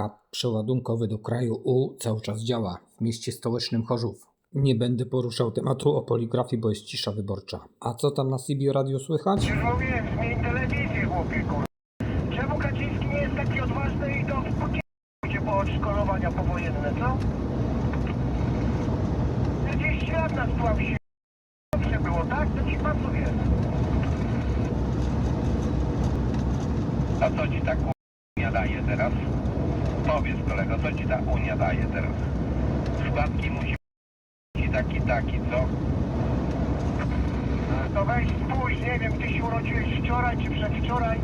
Hub przeładunkowy do kraju U cały czas działa w mieście stołecznym Chorzów. Nie będę poruszał tematu o poligrafii, bo jest cisza wyborcza. A co tam na CB Radio słychać? Już nie jest taki odważny i powojenne, co? Dobrze było, tak? To ci pasuje. A co ci ta Unia daje teraz? Powiedz kolego, co ci ta Unia daje teraz? Składki musi być taki, taki, co? To weź spójrz, nie wiem, ty się urodziłeś wczoraj czy przedwczoraj.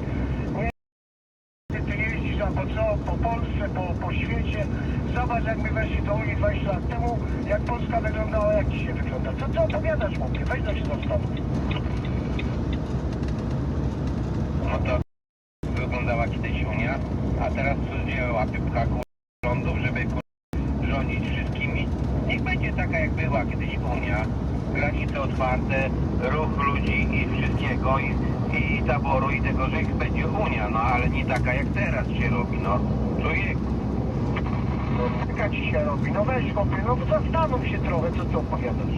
Nie ty, jeździsz a po co? Po Polsce, po, po świecie. Zobacz, jak my weszli do Unii 20 lat temu, jak Polska wyglądała, jak dzisiaj wygląda. Co ty opowiadasz, chłopie? Weź na się zastanów. No to wyglądała kiedyś Unia, a teraz łapy pcha kur- rządów, żeby rządzić wszystkimi. Niech będzie taka jak była kiedyś Unia. Granice otwarte, ruch ludzi i wszystkiego i, i taboru i tego, że ich będzie Unia, no ale nie taka jak teraz się robi, no. Człowieku. No, taka ci się robi. No weź, chłopie, no zastanów się trochę, co ty opowiadasz.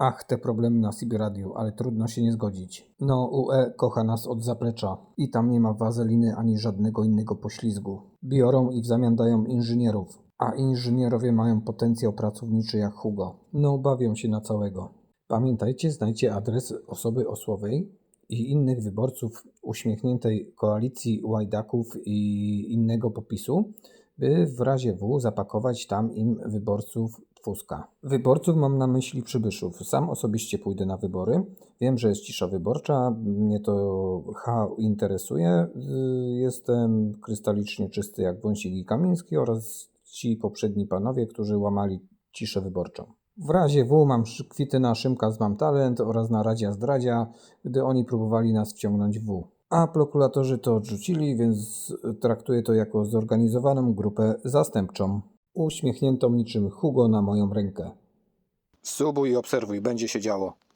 Ach, te problemy na CB Radio, ale trudno się nie zgodzić. No, UE kocha nas od zaplecza i tam nie ma wazeliny ani żadnego innego poślizgu. Biorą i w zamian dają inżynierów, a inżynierowie mają potencjał pracowniczy jak Hugo. No, bawią się na całego. Pamiętajcie, znajcie adres osoby osłowej i innych wyborców uśmiechniętej koalicji łajdaków i innego popisu, by w razie W zapakować tam im wyborców Tuska. Wyborców mam na myśli przybyszów. Sam osobiście pójdę na wybory. Wiem, że jest cisza wyborcza, mnie to H interesuje. Y, Jestem krystalicznie czysty jak Wąsik i Kamiński oraz ci poprzedni panowie, którzy łamali ciszę wyborczą. W razie W mam kwity na Szymka z Mam Talent oraz na Radzia Zdradzia, gdy oni próbowali nas wciągnąć w W. A prokuratorzy to odrzucili, więc traktuję to jako zorganizowaną grupę zastępczą. Uśmiechniętą niczym Hugo na moją rękę. Subuj i obserwuj, będzie się działo.